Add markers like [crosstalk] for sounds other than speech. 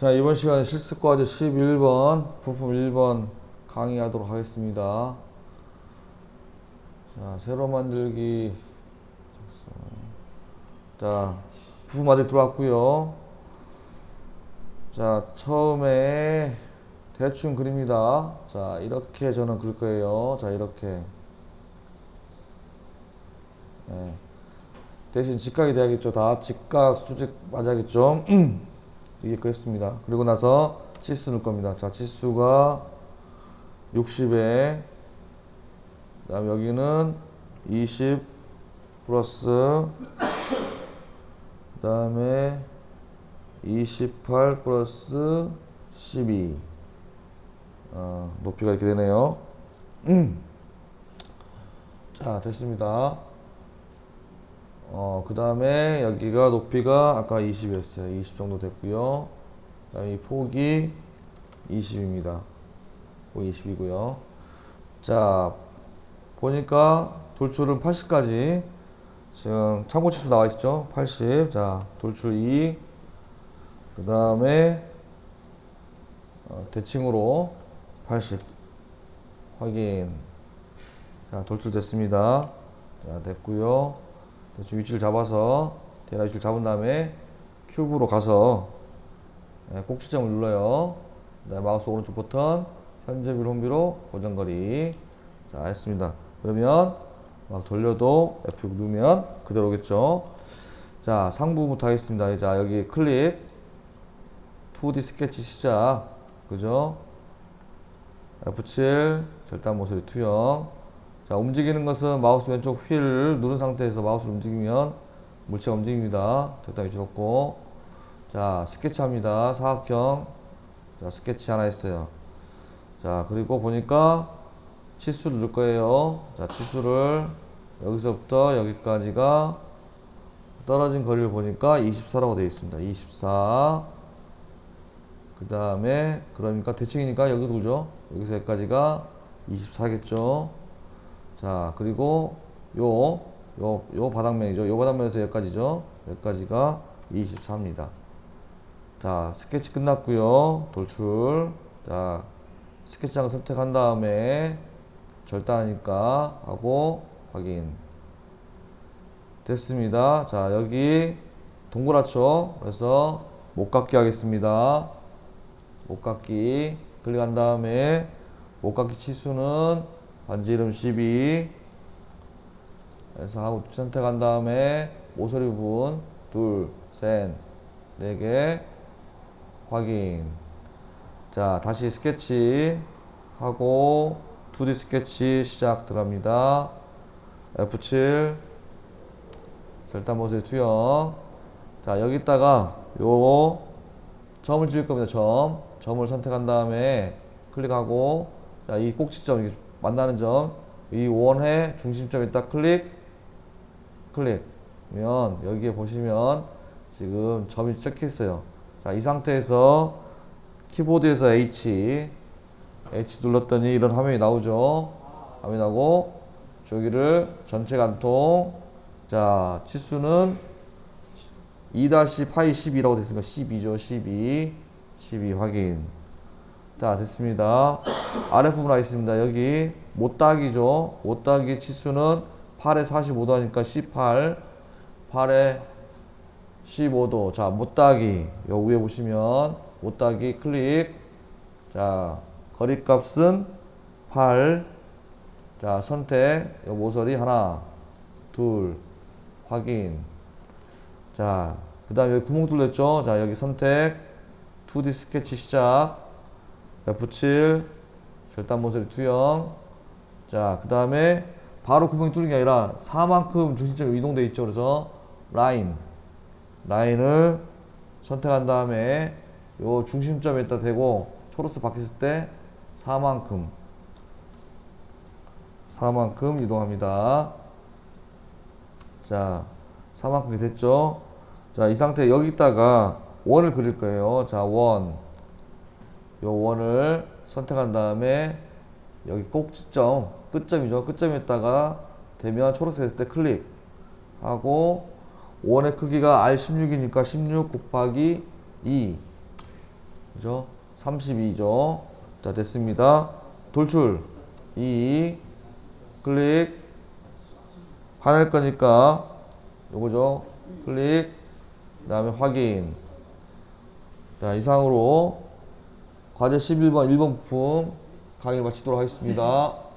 자, 이번 시간에 실습과제 11번, 부품 1번 강의하도록 하겠습니다. 자, 새로 만들기. 자, 부품 아직 들어왔고요. 자, 처음에 대충 그립니다. 자, 이렇게 저는 그릴 거예요. 자, 이렇게. 네. 대신 직각이 돼야겠죠. 다 직각, 수직 맞아야겠죠. [clears throat] 이게 그랬습니다. 그리고 나서 치수 넣을 겁니다. 자, 치수가 60에 그다음 여기는 20 플러스 그다음에 28 플러스 12 어, 높이가 이렇게 되네요. 자, 됐습니다. 어, 그 다음에 여기가 높이가 아까 20이었어요. 20 정도 됐고요. 그 다음에 이 폭이 20입니다. 폭 20이고요. 자, 보니까 돌출은 80까지 지금 참고 치수 나와 있죠. 80. 자, 돌출 2. 그 다음에 어, 대칭으로 80. 확인. 자, 돌출 됐습니다. 자, 됐고요. 대충 위치를 잡아서 대략 위치를 잡은 다음에 큐브로 가서 예, 꼭지점을 눌러요. 마우스 오른쪽 버튼 현재비로 홈비로 고정거리 자 했습니다. 그러면 막 돌려도 F6 누르면 그대로 오겠죠. 자 상부부터 하겠습니다. 자 여기 클릭 2D 스케치 시작 그죠? F7 절단 모서리 투영 자, 움직이는 것은 마우스 왼쪽 휠을 누른 상태에서 마우스를 움직이면 물체가 움직입니다. 위치 없고. 자, 스케치 합니다. 사각형. 자, 스케치 하나 했어요. 자, 그리고 보니까 치수를 넣을 거예요. 자, 치수를 여기서부터 여기까지가 떨어진 거리를 보니까 24라고 되어 있습니다. 24. 그 다음에, 그러니까 대칭이니까 여기 돌죠. 여기서 여기까지가 24겠죠. 자, 그리고 요, 요, 요 바닥면이죠. 요 바닥면에서 여기까지죠. 여기까지가 24입니다. 자, 스케치 끝났고요. 돌출. 자, 스케치장 선택한 다음에 절단하니까 하고 확인. 됐습니다. 자, 여기 동그랗죠? 그래서 목깎기 하겠습니다. 목깎기 클릭한 다음에 목깎기 치수는 반지 이름 12 그래서 하고 선택한 다음에 모서리 부분 둘, 셋, 네 개 확인. 자 다시 스케치 하고 2D 스케치 시작 들어갑니다. F7 절단 모서리 투영 자 여기다가 요 점을 지을 겁니다 점. 점을 선택한 다음에 클릭하고 자 이 꼭지점 만나는 점, 이 원의 중심점에 딱 클릭, 클릭면 여기에 보시면 지금 점이 찍혀 있어요. 자, 이 상태에서 키보드에서 H, H 눌렀더니 이런 화면이 나오죠. 화면이 나고 저기를 전체 간통, 자, 치수는 2-파이 12라고 됐으니까 12죠. 12, 12 확인. 자, 됐습니다. 아랫부분 하겠습니다. 여기 못따기죠. 못따기 치수는 8에 45도 하니까 18, 8에 15도. 자, 못따기. 요 위에 보시면 못따기 클릭. 자, 거리 값은 8. 자, 선택. 요 모서리 하나, 둘, 확인. 자, 그 다음에 구멍 뚫렸죠? 자, 여기 선택. 2D 스케치 시작. F7 절단 모서리 투영. 자 그 다음에 바로 구멍이 뚫는 게 아니라 4만큼 중심점이 이동돼 있죠. 그래서 라인 라인을 선택한 다음에 요 중심점에다 대고 초로스 바뀌었을 때 4만큼 4만큼 이동합니다. 자 4만큼 됐죠. 자 이 상태 여기다가 원을 그릴 거예요. 자 원 요 원을 선택한 다음에 여기 꼭지점 끝점이죠 끝점에다가 되면 초록색 했을 때 클릭 하고 원의 크기가 R16이니까 16 곱하기 2 그죠? 32죠. 자, 됐습니다. 돌출. 2. 클릭. 화낼 거니까 요거죠. 클릭. 그 다음에 확인. 자, 이상으로 과제 11번 1번 부품 강의 마치도록 하겠습니다.